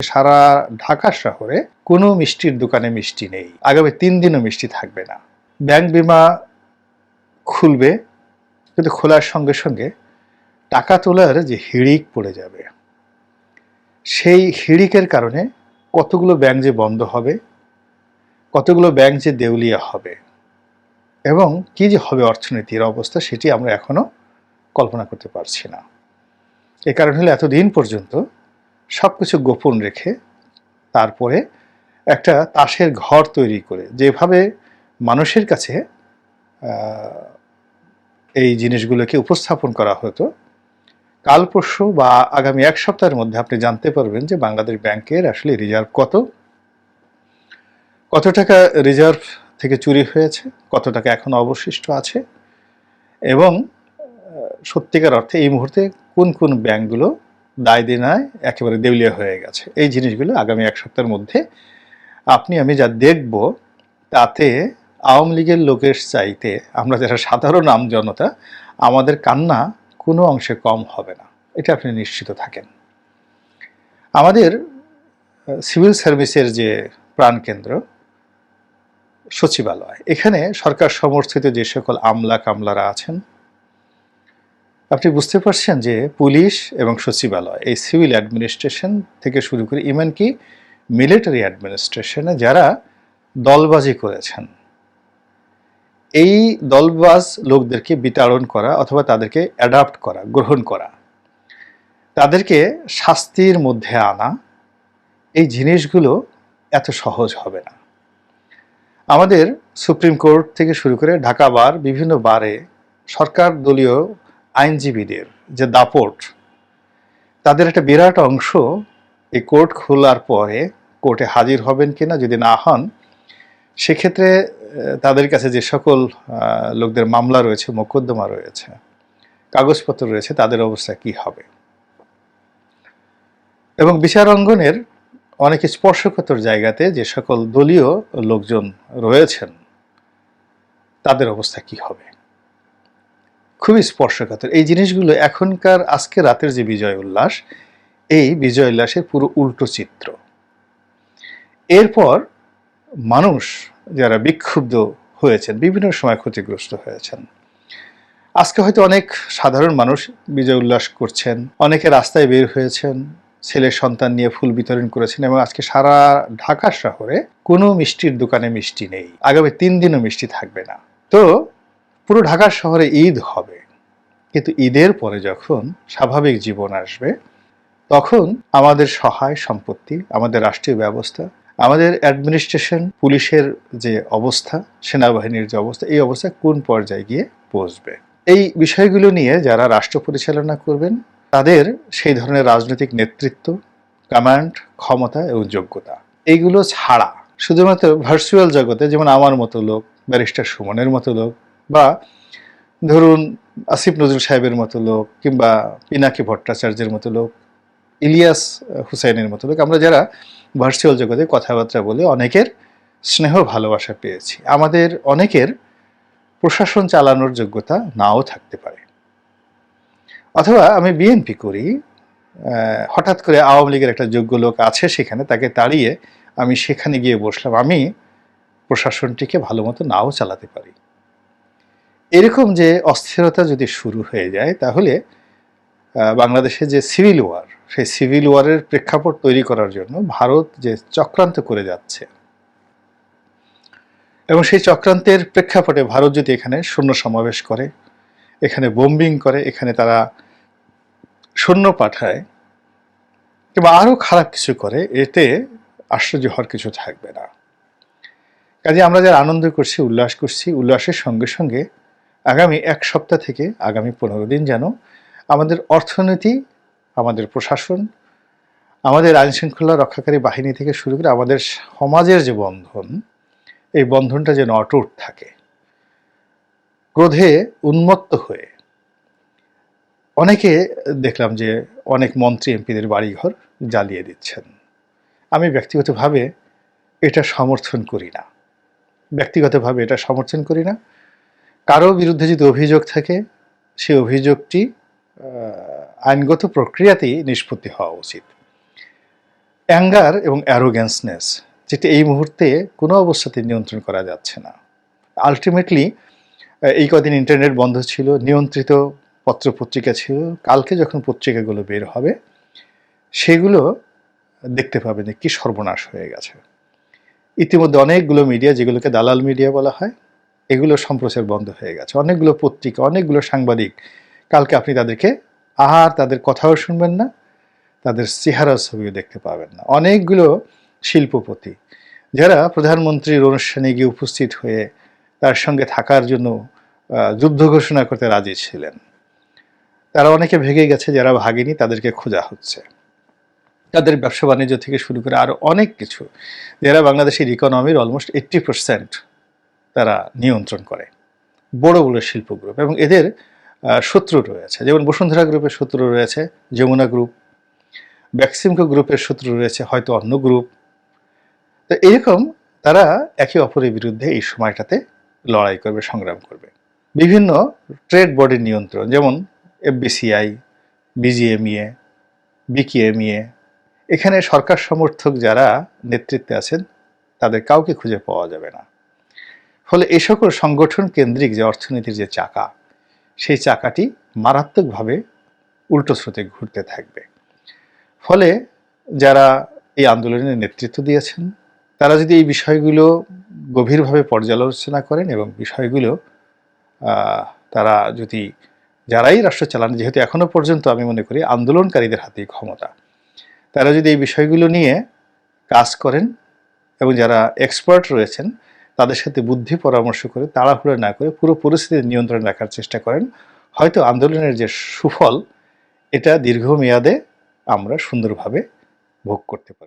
সারা ঢাকা শহরে কোনো মিষ্টির দোকানে মিষ্টি নেই। আগামী তিন দিনও মিষ্টি থাকবে না। ব্যাংক বিমা খুলবে, কিন্তু খোলার সঙ্গে সঙ্গে টাকা তোলার যে হিড়িক পড়ে যাবে। সেই হিড়িকের কারণে কতগুলো ব্যাংক যে বন্ধ হবে, কতগুলো ব্যাংক যে দেউলিয়া হবে, এবং কি যে হবে অর্থনীতির অবস্থা সেটি আমরা এখনও কল্পনা করতে পারছি না। এ কারণ হলো এতদিন পর্যন্ত সব কিছু গোপন রেখে তারপরে একটা তাসের ঘর তৈরি করে। যেভাবে মানুষের কাছে এই জিনিসগুলোকে উপস্থাপন করা হতো, কাল পরশু বা আগামী এক সপ্তাহের মধ্যে আপনি জানতে পারবেন যে বাংলাদেশ ব্যাংকের আসলে রিজার্ভ কত। কত টাকা রিজার্ভ থেকে চুরি হয়েছে, কত টাকা এখনও অবশিষ্ট আছে এবং সত্যিকার অর্থে এই মুহূর্তে কোন কোন ব্যাংকগুলো দায় দেনায় একেবারে দেউলিয়া হয়ে গেছে। এই জিনিসগুলো আগামী এক সপ্তাহের মধ্যে আপনি, আমি যা দেখব, তাতে আওয়ামী লীগের লোকের চাইতে, আমরা যারা সাধারণ আম জনতা, আমাদের কান্না কোনো অংশে কম হবে না। এটা আপনি নিশ্চিত থাকেন। আমাদের সিভিল সার্ভিসের যে প্রাণকেন্দ্র, সচিবালয়, এখানে সরকার সমর্থিত যে সকল আমলা কামলারা আছেন আপনি বুঝতে পারছেন যে পুলিশ এবং সচিবালয়, এই সিভিল অ্যাডমিনিস্ট্রেশন থেকে শুরু করে ইভেন কি মিলিটারি অ্যাডমিনিস্ট্রেশনে যারা দলবাজি করেছেন, এই দলবাজ লোকদেরকে বিতাড়ন করা অথবা তাদেরকে অ্যাডাপ্ট করা, গ্রহণ করা, তাদেরকে শাস্তির মধ্যে আনা, এই জিনিসগুলো এত সহজ হবে না। আমাদের সুপ্রিম কোর্ট থেকে শুরু করে ঢাকা বার, বিভিন্ন বারে সরকার দলীয় আইনজীবীদের যে দাপট, তাদের একটা বিরাট অংশ এই কোর্ট খোলার পরে কোর্টে হাজির হবেন কিনা যদি না হন, সেক্ষেত্রে তাদের কাছে যে সকল লোকদের মামলা রয়েছে, মোকদ্দমা রয়েছে, কাগজপত্র রয়েছে, তাদের অবস্থা কি হবে? এবং বিচার অঙ্গনের অনেক স্পর্শকাতর জায়গাতে যে সকল দলীয় লোকজন রয়েছেন, তাদের অবস্থা কি হবে? খুবই স্পর্শকাতর। এই জিনিসগুলো এখনকার আজকে রাতের যে বিজয় উল্লাস, এই বিজয় উল্লাসের পুরো উল্টো চিত্র। এরপর মানুষ যারা বিক্ষুব্ধ হয়েছেন, বিভিন্ন সময় ক্ষতিগ্রস্ত হয়েছেন। আজকে হয়তো অনেক সাধারণ মানুষ বিজয় উল্লাস করছেন, অনেকে রাস্তায় বের হয়েছেন, ছেলে সন্তান নিয়ে ফুল বিতরণ করেছেন এবং আজকে সারা ঢাকা শহরে কোনো মিষ্টির দোকানে মিষ্টি নেই। আগামী তিন দিনও মিষ্টি থাকবে না। তো পুরো ঢাকা শহরে ঈদ হবে। কিন্তু ঈদের পরে যখন স্বাভাবিক জীবন আসবে, তখন আমাদের সহায় সম্পত্তি, আমাদের রাষ্ট্রীয় ব্যবস্থা, আমাদের অ্যাডমিনিস্ট্রেশন পুলিশের যে অবস্থা, সেনাবাহিনীর যে অবস্থা, এই অবস্থা কোন পর্যায়ে গিয়ে পৌঁছবে? এই বিষয়গুলো নিয়ে যারা রাষ্ট্র পরিচালনা করবেন, তাদের সেই ধরনের রাজনৈতিক নেতৃত্ব কমান্ড ক্ষমতা এবং যোগ্যতা, এইগুলো ছাড়া শুধুমাত্র ভার্চুয়াল জগতে, যেমন আমার মতো লোক ব্যারিস্টার সুমনের মতো লোক বা ধরুন আসিফ নজরুল সাহেবের মতো লোক কিংবা পিনাকি ভট্টাচার্যের মতো লোক, ইলিয়াস হুসাইনের মতো লোক, আমরা যারা ভার্চুয়াল জগতে কথাবার্তা বলে অনেকের স্নেহ ভালোবাসা পেয়েছি। আমাদের অনেকের প্রশাসন চালানোর যোগ্যতা নাও থাকতে পারে। অথবা আমি বিএনপি করি হঠাৎ করে আওয়ামী লীগের একটা যোগ্য লোক আছে সেখানে, তাকে তাড়িয়ে আমি সেখানে গিয়ে বসলাম। আমি প্রশাসনটিকে ভালো মতো নাও চালাতে পারি। এরকম যে অস্থিরতা যদি শুরু হয়ে যায়, তাহলে বাংলাদেশে যে সিভিল ওয়ার সেই সিভিল ওয়ারের প্রেক্ষাপট তৈরি করার জন্য ভারত যে চক্রান্ত করে যাচ্ছে, এবং সেই চক্রান্তের প্রেক্ষাপটে ভারত যদি এখানে শূন্য সমাবেশ করে, এখানে বোম্বিং করে, এখানে তারা শূন্য পাঠায়, কিংবা আরও খারাপ কিছু করে, এতে আশ্চর্য হওয়ার কিছু থাকবে না। কাজে আমরা যারা আনন্দ করছি, উল্লাস করছি, উল্লাসের সঙ্গে সঙ্গে আগামী এক সপ্তাহ থেকে আগামী পনেরো দিন যেন আমাদের অর্থনীতি, আমাদের প্রশাসন, আমাদের আইন শৃঙ্খলা রক্ষাকারী বাহিনী থেকে শুরু করে আমাদের সমাজের যে বন্ধন, এই বন্ধনটা যেন অটুট থাকে। ক্রোধে উন্মত্ত হয়ে অনেকে দেখলাম যে অনেক মন্ত্রী, এমপিদের বাড়িঘর জ্বালিয়ে দিচ্ছেন। আমি ব্যক্তিগতভাবে এটা সমর্থন করি না। ব্যক্তিগতভাবে এটা সমর্থন করি না। কারও বিরুদ্ধে যদি অভিযোগ থাকে, সেই অভিযোগটি আইনগত প্রক্রিয়াতেই নিষ্পত্তি হওয়া উচিত। অ্যাঙ্গার এবং অ্যারোগ্যান্সনেস যেটি এই মুহূর্তে কোনো অবস্থাতে নিয়ন্ত্রণ করা যাচ্ছে না। আলটিমেটলি এই কদিন ইন্টারনেট বন্ধ ছিল, নিয়ন্ত্রিত পত্রপত্রিকা ছিল, কালকে যখন পত্রিকাগুলো বের হবে, সেগুলো দেখতে পাবেন যে কী সর্বনাশ হয়ে গেছে। ইতিমধ্যে অনেকগুলো মিডিয়া, যেগুলোকে দালাল মিডিয়া বলা হয় এগুলো সম্প্রচার বন্ধ হয়ে গেছে। অনেকগুলো পত্রিকা, অনেকগুলো সাংবাদিক কালকে আপনি তাদেরকে আর তাদের কথাও শুনবেন না, তাদের চেহারা ছবিও দেখতে পাবেন না। অনেকগুলো শিল্পপতি যারা প্রধানমন্ত্রীর অনুষ্ঠানে গিয়ে উপস্থিত হয়ে তার সঙ্গে থাকার জন্য যুদ্ধ ঘোষণা করতে রাজি ছিলেন। তারা অনেকে ভেগে গেছে যারা ভাগেনি, তাদেরকে খোঁজা হচ্ছে। তাদের ব্যবসা বাণিজ্য থেকে শুরু করে আরও অনেক কিছু। যারা বাংলাদেশের ইকোনমির অলমোস্ট এইট্টি পার্সেন্ট তারা নিয়ন্ত্রণ করে। বড় বড় শিল্প গ্রুপ এবং এদের শত্রু রয়েছে। যেমন বসুন্ধরা গ্রুপের শত্রু রয়েছে, যমুনা গ্রুপ ব্যাক্সিমকো গ্রুপের শত্রু রয়েছে, হয়তো অন্য গ্রুপ তো এরকম তারা একে অপরের বিরুদ্ধে এই সময়টাতে লড়াই করবে, সংগ্রাম করবে। বিভিন্ন ট্রেড বডির নিয়ন্ত্রণ, যেমন এফবিসিআই বিজিএমইএ বিকিএমইএ এখানে সরকার সমর্থক যারা নেতৃত্বে আছেন, তাদের কাউকে খুঁজে পাওয়া যাবে না। ফলে এ সকল সংগঠন কেন্দ্রিক যে অর্থনীতির যে চাকা, সেই চাকাটি মারাত্মকভাবে উল্টো স্রোতে ঘুরতে থাকবে। ফলে যারা এই আন্দোলনের নেতৃত্ব দিয়েছেন, তারা যদি এই বিষয়গুলো গভীরভাবে পর্যালোচনা করেন এবং বিষয়গুলো তারা যদি, যারাই রাষ্ট্র চালান, যেহেতু এখনও পর্যন্ত আমি মনে করি আন্দোলনকারীদের হাতেই ক্ষমতা, তারা যদি এই বিষয়গুলো নিয়ে কাজ করেন এবং যারা এক্সপার্ট রয়েছেন তাদের সাথে বুদ্ধি পরামর্শ করে, তাড়াহুড়ো না করে পুরো পরিস্থিতি নিয়ন্ত্রণ রাখার চেষ্টা করেন। হয়তো আন্দোলনের যে সুফল, এটা দীর্ঘমেয়াদে আমরা সুন্দরভাবে ভোগ করতে পারব।